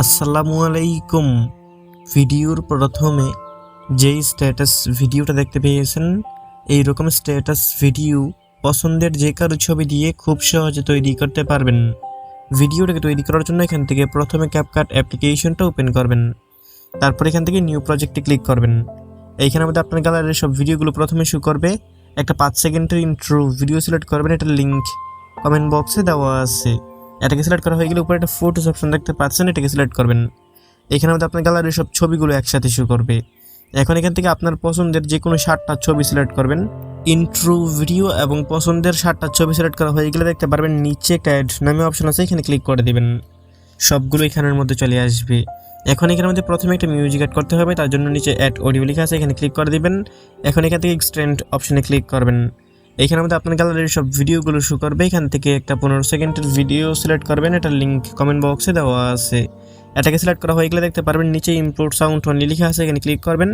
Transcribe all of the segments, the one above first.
আসসালামু আলাইকুম। ভিডিওর প্রথমে যেই স্ট্যাটাস ভিডিওটা দেখতে পেয়েছেন এই রকম স্ট্যাটাস ভিডিও পছন্দের যে কারও ছবি দিয়ে খুব সহজে তৈরি করতে পারবেন। ভিডিওটাকে তৈরি করার জন্য এখান থেকে প্রথমে ক্যাপকাট অ্যাপ্লিকেশনটা ওপেন করবেন। তারপর এখান থেকে নিউ প্রজেক্টে ক্লিক করবেন। এইখানে মধ্যে আপনার গ্যালারির সব ভিডিওগুলো প্রথমে শু করবে। একটা পাঁচ সেকেন্ডের ইন্ট্রো ভিডিও সিলেক্ট করবেন, এটার লিঙ্ক কমেন্ট বক্সে দেওয়া আছে। এটাকে সিলেক্ট করা হয়ে গেলে উপরে একটা ফটোস অপশন দেখতে পাচ্ছেন, এটাকে সিলেক্ট করবেন। এখানে মধ্যে আপনার গ্যালারির সব ছবিগুলো একসাথে শো করবে। এখন এখান থেকে আপনার পছন্দের যে কোনো ষাটটা ছবি সিলেক্ট করবেন। ইন্ট্রো ভিডিও এবং পছন্দের ষাটটা ছবি সিলেক্ট করা হয়ে গেলে দেখতে পারবেন নিচে একটা অ্যাড নামে অপশন আছে, এখানে ক্লিক করে দেবেন। সবগুলো এখানের মধ্যে চলে আসবে। এখন এখানের মধ্যে প্রথমে একটা মিউজিক অ্যাড করতে হবে, তার জন্য নিচে অ্যাড অডিও লেখা আছে, এখানে ক্লিক করে দিবেন। এখন এখান থেকে এক্সটেন্ড অপশনে ক্লিক করবেন। এখানের মধ্যে আপনার গ্যালারির সব ভিডিওগুলো শো করবে। এখান থেকে একটা পনেরো সেকেন্ডের ভিডিও সিলেক্ট করবেন। এটার লিঙ্ক কমেন্ট বক্সে দেওয়া আছে। এটাকে সিলেক্ট করা হয়ে গেলে দেখতে পারবেন, নিচে ইম্পোর্ট সাউন্ড অনলি লেখা আছে, এখানে ক্লিক করবেন।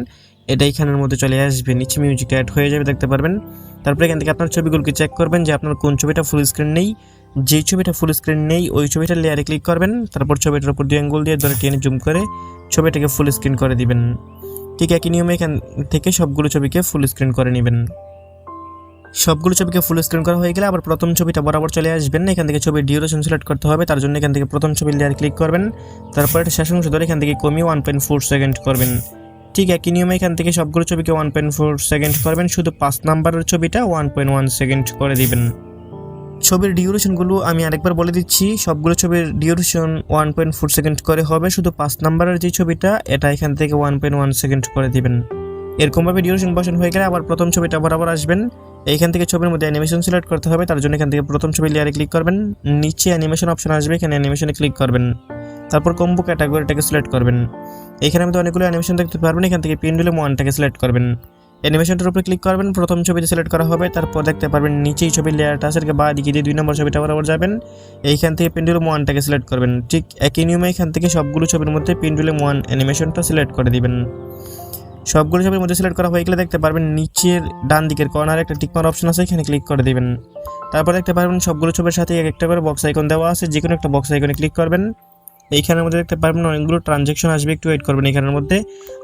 এটা এখানের মধ্যে চলে আসবে, নিচে মিউজিক অ্যাড হয়ে যাবে, দেখতে পারবেন। তারপরে এখান থেকে আপনার ছবিগুলোকে চেক করবেন যে আপনার কোন ছবিটা ফুল স্ক্রিন নেই। যেই ছবিটা ফুল স্ক্রিন নেই, ওই ছবিটার লেয়ারে ক্লিক করবেন। তারপর ছবিটার উপর দুই আঙ্গুল দিয়ে ধরে টেনে জুম করে ছবিটাকে ফুল স্ক্রিন করে দিবেন। ঠিক একই নিয়মে এখান থেকে সবগুলো ছবিকে ফুল স্ক্রিন করে নেবেন। সবগুলো ছবিকে ফুল স্ক্রিন করা হয়ে গেলে আবার প্রথম ছবিটা বরাবর চলে আসবেন। এখান থেকে ছবির ডিউরেশন সিলেক্ট করতে হবে, তার জন্য এখান থেকে প্রথম ছবির লেয়ার ক্লিক করবেন। তারপর এটা শেষ অংশ ধরে এখান থেকে কমিয়ে ওয়ান পয়েন্ট ফোর সেকেন্ড করবেন। ঠিক একই নিয়মে এখান থেকে সবগুলো ছবিকে ওয়ান পয়েন্ট ফোর সেকেন্ড করবেন, শুধু পাঁচ নাম্বারের ছবিটা ওয়ান পয়েন্ট ওয়ান সেকেন্ড করে দিবেন। ছবির ডিউরেশনগুলো আমি আরেকবার বলে দিচ্ছি, সবগুলো ছবির duration one point four second করে হবে, শুধু পাঁচ নাম্বারের যে ছবিটা, এটা এখান থেকে ওয়ান পয়েন্ট ওয়ান সেকেন্ড করে দিবেন। এরকমভাবে ডিউরেশন বসান হয়ে গেলে আবার প্রথম ছবিটা বরাবর আসবেন। এইখান থেকে ছবির মধ্যে অ্যানিমেশন সিলেক্ট করতে হবে, তার জন্য এখান থেকে প্রথম ছবি লেয়ারে ক্লিক করবেন। নিচে অ্যানিমেশন অপশন আসবে, এখানে অ্যানিমেশনে ক্লিক করবেন। তারপর কম্বো ক্যাটাগরিটাকে সিলেক্ট করবেন। এখানে মধ্যে অনেকগুলো অ্যানিমেশন দেখতে পারবেন, এখান থেকে পেন্ডুলাম ওয়ানটাকে সিলেক্ট করবেন। অ্যানিমেশনটার উপরে ক্লিক করবেন, প্রথম ছবিতে সিলেক্ট করা হবে, তারপর দেখতে পারবেন নিচেই ছবির লেয়ারটা আছে বা দিকে দিয়ে দুই নম্বর ছবিটা বরাবর যাবেন। এইখান থেকে পেন্ডুলাম ওয়ানটাকে সিলেক্ট করবেন। ঠিক একই নিয়মে এখান থেকে সবগুলো ছবির মধ্যে পেন্ডুলাম ওয়ান অ্যানিমেশনটা সিলেক্ট করে দিবেন। সবগুলো ছবির মধ্যে সিলেক্ট করা হয়ে গেলে দেখতে পারবেন নিচের ডান দিকের কর্নারে একটা টিকমার অপশন আছে, এখানে ক্লিক করে দেবেন। তারপর দেখতে পারবেন সবগুলো ছবির সাথে এক একটা করে বক্স আইকন দেওয়া আছে যে কোনো একটা বক্স আইকনে ক্লিক করবেন। এইখানের মধ্যে দেখতে পারবেন অনেকগুলো ট্রানজ্যাকশন আসবে, একটু ওয়েট করবেন এখানের মধ্যে।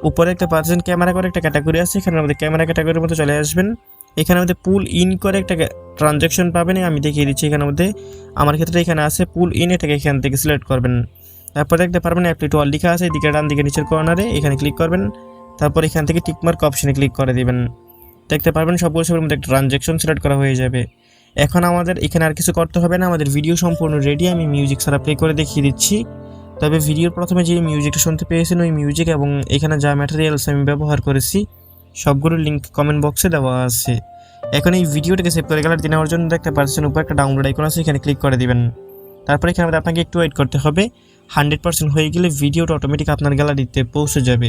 উপরে একটা পার্সেন্ট ক্যামেরা করে একটা ক্যাটাগরি আছে, এখানের মধ্যে ক্যামেরা ক্যাটাগরির মধ্যে চলে আসবেন। এখানের মধ্যে পুল ইন করে একটা ট্রানজ্যাকশন পাবেন আমি দেখিয়ে দিচ্ছি এখানের মধ্যে। আমার ক্ষেত্রে এখানে আছে পুল ইন এটাকে এখান থেকে সিলেক্ট করবেন। তারপর দেখতে পারবেন অ্যাপটি টুয়াল লেখা আছে, এদিকে ডান দিকে নিচের কর্নারে এখানে ক্লিক করবেন। তারপর এখান থেকে টিকমার্ক অপশনে ক্লিক করে দিবেন। দেখতে পারবেন সবগুলো ছবির মধ্যে একটা ট্রানজ্যাকশন সিলেক্ট করা হয়ে যাবে। এখন আমাদের এখানে আর কিছু করতে হবে না, আমাদের ভিডিও সম্পূর্ণ রেডি আমি মিউজিক সারা প্লে করে দেখিয়ে দিচ্ছি। তবে ভিডিওর প্রথমে যে মিউজিকটা শুনতে পেয়েছেন, ওই মিউজিক এবং এখানে যা ম্যাটেরিয়ালস আমি ব্যবহার করেছি সবগুলোর লিঙ্ক কমেন্ট বক্সে দেওয়া আছে। এখন এই ভিডিওটাকে সেভ করে গ্যালারিতে নেওয়ার জন্য দেখতে পাচ্ছেন, উপর একটা ডাউনলোড আইকন আছে, এখানে ক্লিক করে দিবেন। তারপর এখানে আপনাকে একটু ওয়েট করতে হবে। হান্ড্রেড পার্সেন্ট হয়ে গেলে ভিডিওটা অটোমেটিক আপনার গ্যালারিতে পৌঁছে যাবে।